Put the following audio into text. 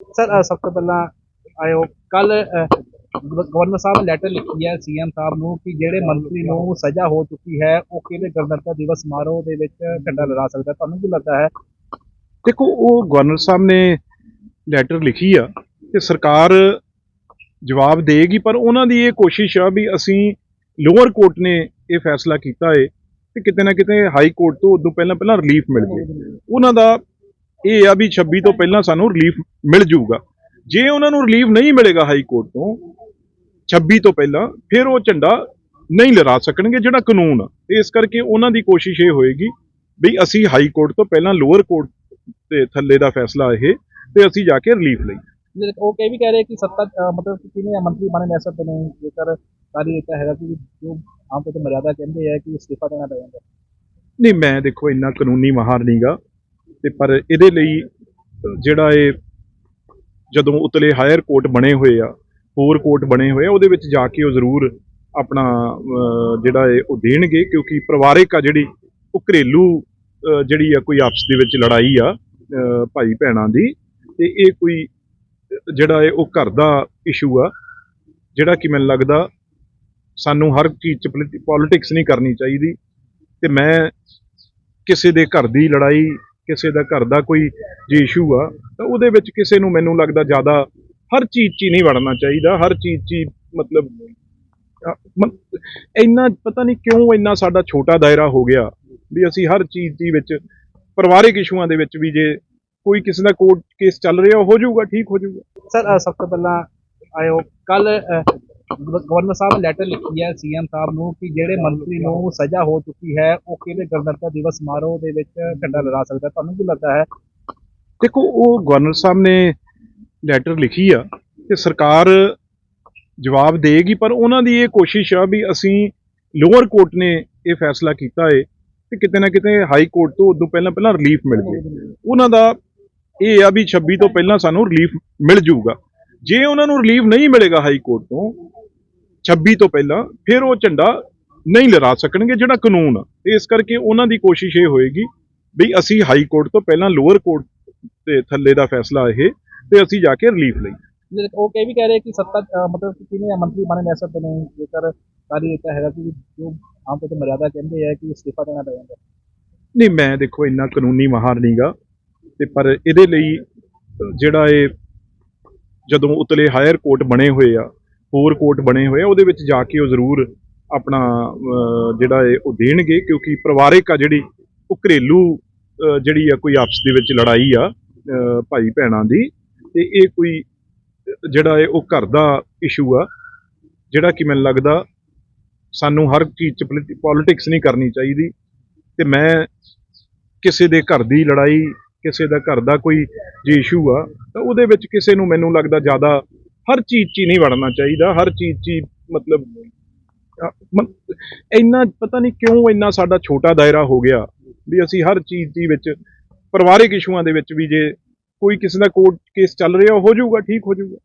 Sir ਸਭ ਤੋਂ ਪਹਿਲਾਂ ਆਇਓ ਕੱਲ ਗਵਰਨਰ ਸਾਹਿਬ ਲੈਟਰ ਲਿਖੀ ਹੈ ਸੀਐਮ ਸਾਹਿਬ ਨੂੰ ਕਿ ਜਿਹੜੇ ਮੰਤਰੀ ਨੂੰ ਸਜ਼ਾ ਹੋ ਚੁੱਕੀ ਹੈ, ਉਹ ਕਿਹੜੇ ਗਣਤੰਤਰ ਦਿਵਸ ਸਮਾਰੋਹ ਦੇ ਵਿੱਚ ਝੰਡਾ ਲਹਿਰਾ ਸਕਦਾ ਤੁਹਾਨੂੰ ਕੀ ਲੱਗਦਾ ਹੈ? ਦੇਖੋ, ਉਹ ਗਵਰਨਰ ਸਾਹਿਬ ਨੇ ਲੈਟਰ ਲਿਖੀ ਆ ਤੇ ਸਰਕਾਰ ਜਵਾਬ ਦੇਗੀ ਪਰ ਉਹਨਾਂ ਦੀ ਇਹ ਕੋਸ਼ਿਸ਼ ਆ ਵੀ ਅਸੀਂ ਲੋਅਰ ਕੋਰਟ ਨੇ ਇਹ ਫੈਸਲਾ ਕੀਤਾ ਏ ਤੇ ਕਿਤੇ ਨਾ ਕਿਤੇ ਹਾਈ ਕੋਰਟ ਤੋਂ ਉਦੋਂ ਪਹਿਲਾਂ ਪਹਿਲਾਂ ਰਿਲੀਫ ਮਿਲ ਜੇ। ਉਹਨਾਂ ਦਾ ਇਹ ਆ ਵੀ 26 ਤੋਂ ਪਹਿਲਾਂ ਸਾਨੂੰ ਰਿਲੀਫ ਮਿਲ ਜਾਊਗਾ। ਜੇ ਉਹਨਾਂ ਨੂੰ ਰਿਲੀਫ ਨਹੀਂ ਮਿਲੇਗਾ ਹਾਈ ਕੋਰਟ ਤੋਂ 26 ਤੋਂ ਪਹਿਲਾਂ ਫਿਰ ਉਹ ਝੰਡਾ ਨਹੀਂ ਲਹਿਰਾ ਸਕਣਗੇ ਜਿਹੜਾ ਕਾਨੂੰਨ ਆ। ਇਸ ਕਰਕੇ ਉਹਨਾਂ ਦੀ ਕੋਸ਼ਿਸ਼ ਇਹ ਹੋਏਗੀ ਵੀ ਅਸੀਂ ਹਾਈ ਕੋਰਟ ਤੋਂ ਪਹਿਲਾਂ ਲੋਅਰ ਕੋਰਟ ਤੇ ਥੱਲੇ ਦਾ ਫੈਸਲਾ ਇਹ ਤੇ ਅਸੀਂ ਜਾ ਕੇ ਰਿਲੀਫ ਲਈ ਉਹ ਇਹ ਵੀ ਕਹਿ ਰਹੇ ਕਿ ਸੱਤਾ ਮਤਲਬ ਕਿ ਕਿਵੇਂ ਮੰਤਰੀ ਬਣੇ ਲੈ ਸਕਦੇ ਨੇ ਜੇਕਰ ਸਾਰੀ ਇਹ ਤਾਂ ਹੈਗਾ ਕਿ ਜੋ ਆਮ ਤੌਰ ਤੇ ਮਰਿਆਦਾ ਕਹਿੰਦੇ ਹੈ ਕਿ ਅਸਤੀਫਾ ਦੇਣਾ ਪੈ ਜਾਂਦਾ। ਨਹੀਂ ਮੈਂ ਦੇਖੋ ਇੰਨਾ ਕਾਨੂੰਨੀ ਮਾਹਰ ਨਹੀਂਗਾ ਤੇ ਪਰ ਇਹਦੇ ਲਈ ਜਿਹੜਾ ਇਹ ਜਦੋਂ ਉਤਲੇ ਹਾਇਰ ਕੋਰਟ ਬਣੇ ਹੋਏ ਆ, ਹੋਰ ਕੋਰਟ ਬਣੇ ਹੋਏ ਆ, ਉਹਦੇ ਵਿੱਚ ਜਾ ਕੇ ਉਹ ਜ਼ਰੂਰ ਆਪਣਾ ਜਿਹੜਾ ਇਹ ਉਹ ਦੇਣਗੇ ਕਿਉਂਕਿ ਪਰਿਵਾਰਿਕ ਆ ਜਿਹੜੀ, ਉਹ ਘਰੇਲੂ ਜਿਹੜੀ ਆ ਕੋਈ ਆਪਸ ਦੇ ਵਿੱਚ ਲੜਾਈ ਆ ਭਾਈ ਭੈਣਾਂ ਦੀ ਤੇ ਇਹ ਕੋਈ, ਜਿਹੜਾ ਇਹ ਉਹ ਘਰ ਦਾ ਇਸ਼ੂ ਆ, ਜਿਹੜਾ ਕਿ ਮੈਨੂੰ ਲੱਗਦਾ ਸਾਨੂੰ ਹਰ ਚੀਜ਼ ਚ ਪੋਲਿਟਿਕਸ ਨਹੀਂ ਕਰਨੀ ਚਾਹੀਦੀ ਤੇ ਮੈਂ ਕਿਸੇ ਦੇ ਘਰ ਦੀ ਲੜਾਈ ਕਿਸੇ ਦਾ ਘਰ ਦਾ ਕੋਈ ਜੇ ਇਸ਼ੂ ਆ, ਤਾਂ ਉਹਦੇ ਵਿੱਚ ਕਿਸੇ ਨੂੰ ਮੈਨੂੰ ਲੱਗਦਾ ਜ਼ਿਆਦਾ ਹਰ ਚੀਜ਼ 'ਚ ਹੀ ਨਹੀਂ ਵੜਨਾ ਚਾਹੀਦਾ, ਹਰ ਚੀਜ਼ 'ਚ ਮਤਲਬ ਇੰਨਾ ਪਤਾ ਨਹੀਂ ਕਿਉਂ ਇੰਨਾ ਸਾਡਾ ਛੋਟਾ ਦਾਇਰਾ ਹੋ ਗਿਆ ਵੀ ਅਸੀਂ ਹਰ ਚੀਜ਼ ਦੀ ਵਿੱਚ ਪਰਿਵਾਰਿਕ ਇਸ਼ੂਆਂ ਦੇ ਵਿੱਚ ਵੀ ਜੇ ਕੋਈ ਕਿਸੇ ਦਾ ਕੋਰਟ ਕੇਸ ਚੱਲ ਰਿਹਾ ਹੋ ਜਾਊਗਾ, ਠੀਕ ਹੋ ਜਾਊਗਾ। ਸਰ ਸਭ ਤੋਂ ਪਹਿਲਾਂ ਆਇਓ ਕੱਲ ਗਵਰਨਰ ਸਾਹਿਬ ਨੇ ਲੈਟਰ ਲਿਖੀ ਹੈ ਸੀਐਮ ਸਾਹਿਬ ਨੂੰ ਕਿ ਜਿਹੜੇ ਮੰਤਰੀ ਨੂੰ ਸਜ਼ਾ ਹੋ ਚੁੱਕੀ ਹੈ ਉਹ ਕਿਹੜੇ ਗਣਤੰਤਰ ਦਿਵਸ ਸਮਾਰੋਹ ਦੇ ਵਿੱਚ ਝੰਡਾ ਲਹਿਰਾ ਸਕਦਾ ਹੈ। ਤੁਹਾਨੂੰ ਕੀ ਲੱਗਦਾ ਹੈ? ਦੇਖੋ ਉਹ ਗਵਰਨਰ ਸਾਹਿਬ ਨੇ ਲੈਟਰ ਲਿਖੀ ਆ ਤੇ ਸਰਕਾਰ ਜਵਾਬ ਦੇਗੀ ਪਰ ਉਹਨਾਂ ਦੀ ਇਹ ਕੋਸ਼ਿਸ਼ ਆ ਵੀ ਅਸੀਂ ਲੋਅਰ ਕੋਰਟ ਨੇ ਇਹ ਫੈਸਲਾ ਕੀਤਾ ਏ ਤੇ ਕਿਤੇ ਨਾ ਕਿਤੇ ਹਾਈ ਕੋਰਟ ਤੋਂ ਉਦੋਂ ਪਹਿਲਾਂ ਪਹਿਲਾਂ ਰਿਲੀਫ ਮਿਲ ਜੇ। ਉਹਨਾਂ ਦਾ ਇਹ ਆ ਵੀ 26 ਤੋਂ ਪਹਿਲਾਂ ਸਾਨੂੰ ਰਿਲੀਫ ਮਿਲ ਜਾਊਗਾ। ਜੇ ਉਹਨਾਂ ਨੂੰ ਰਿਲੀਫ ਨਹੀਂ ਮਿਲੇਗਾ ਹਾਈ ਕੋਰਟ ਤੋਂ 26 ਤੋਂ ਪਹਿਲਾਂ ਫਿਰ ਉਹ ਝੰਡਾ ਨਹੀਂ ਲਹਿਰਾ ਸਕਣਗੇ ਜਿਹੜਾ ਕਾਨੂੰਨ ਆ। ਇਸ ਕਰਕੇ ਉਹਨਾਂ ਦੀ ਕੋਸ਼ਿਸ਼ ਇਹ ਹੋਏਗੀ ਵੀ ਅਸੀਂ ਹਾਈ ਕੋਰਟ ਤੋਂ ਪਹਿਲਾਂ ਲੋਅਰ ਕੋਰਟ ਤੇ ਥੱਲੇ ਦਾ ਫੈਸਲਾ ਇਹ ਤੇ ਅਸੀਂ ਜਾ ਕੇ ਰਿਲੀਫ ਲਈ ਉਹ ਇਹ ਵੀ ਕਹਿ ਰਹੇ ਕਿ ਸੱਤਾ ਮਤਲਬ ਕਿ ਕਿਵੇਂ ਮੰਤਰੀ ਬਣੇ ਲੈ ਸਕਦੇ ਨੇ ਜੇਕਰ ਸਾਰੀ ਇਹ ਹੈਗਾ ਕਿ ਜੋ ਆਮ ਤੌਰ ਤੇ ਮਰਿਆਦਾ ਕਹਿੰਦੇ ਹੈ ਕਿ ਅਸਤੀਫਾ ਦੇਣਾ ਪੈ ਜਾਂਦਾ। ਨਹੀਂ ਮੈਂ ਦੇਖੋ ਇੰਨਾ ਕਾਨੂੰਨੀ ਮਾਹਰ ਨਹੀਂਗਾ ਤੇ ਪਰ ਇਹਦੇ ਲਈ ਜਿਹੜਾ ਇਹ ਜਦੋਂ ਉਤਲੇ ਹਾਇਰ ਕੋਰਟ ਬਣੇ ਹੋਏ ਆ ਹੋਰ ਕੋਰਟ ਬਣੇ ਹੋਏ ਆ, ਉਹਦੇ ਵਿੱਚ ਜਾ ਕੇ ਉਹ ਜ਼ਰੂਰ ਆਪਣਾ ਜਿਹੜਾ ਹੈ ਉਹ ਦੇਣਗੇ, ਕਿਉਂਕਿ ਪਰਿਵਾਰਿਕ ਆ ਜਿਹੜੀ, ਉਹ ਘਰੇਲੂ ਜਿਹੜੀ ਆ ਕੋਈ ਆਪਸ ਦੇ ਵਿੱਚ ਲੜਾਈ ਆ ਭਾਈ ਭੈਣਾਂ ਦੀ, ਤੇ ਇਹ ਕੋਈ, ਜਿਹੜਾ ਹੈ ਉਹ ਘਰ ਦਾ ਇਸ਼ੂ ਆ, ਜਿਹੜਾ ਕਿ ਮੈਨੂੰ ਲੱਗਦਾ ਸਾਨੂੰ ਹਰ ਚੀਜ਼ ਚ ਪੋਲਿਟਿਕਸ ਨਹੀਂ ਕਰਨੀ ਚਾਹੀਦੀ, ਤੇ ਮੈਂ ਕਿਸੇ ਦੇ ਘਰ ਦੀ ਲੜਾਈ, ਕਿਸੇ ਦਾ ਘਰ ਦਾ ਕੋਈ ਜੇ ਇਸ਼ੂ ਆ, ਤਾਂ ਉਹਦੇ ਵਿੱਚ ਕਿਸੇ ਨੂੰ ਮੈਨੂੰ ਲੱਗਦਾ ਜ਼ਿਆਦਾ ਹਰ ਚੀਜ਼ 'ਚ ਹੀ ਨਹੀਂ ਵੜਨਾ ਚਾਹੀਦਾ, ਹਰ ਚੀਜ਼ 'ਚ ਹੀ ਮਤਲਬ ਇੰਨਾ ਪਤਾ ਨਹੀਂ ਕਿਉਂ ਇੰਨਾ ਸਾਡਾ ਛੋਟਾ ਦਾਇਰਾ ਹੋ ਗਿਆ ਵੀ ਅਸੀਂ ਹਰ ਚੀਜ਼ ਦੀ ਵਿੱਚ ਪਰਿਵਾਰਿਕ ਇਸ਼ੂਆਂ ਦੇ ਵਿੱਚ ਵੀ ਜੇ ਕੋਈ ਕਿਸੇ ਦਾ ਕੋਰਟ ਕੇਸ ਚੱਲ ਰਿਹਾ, ਹੋ ਜਾਊਗਾ, ਠੀਕ ਹੋ ਜਾਊਗਾ।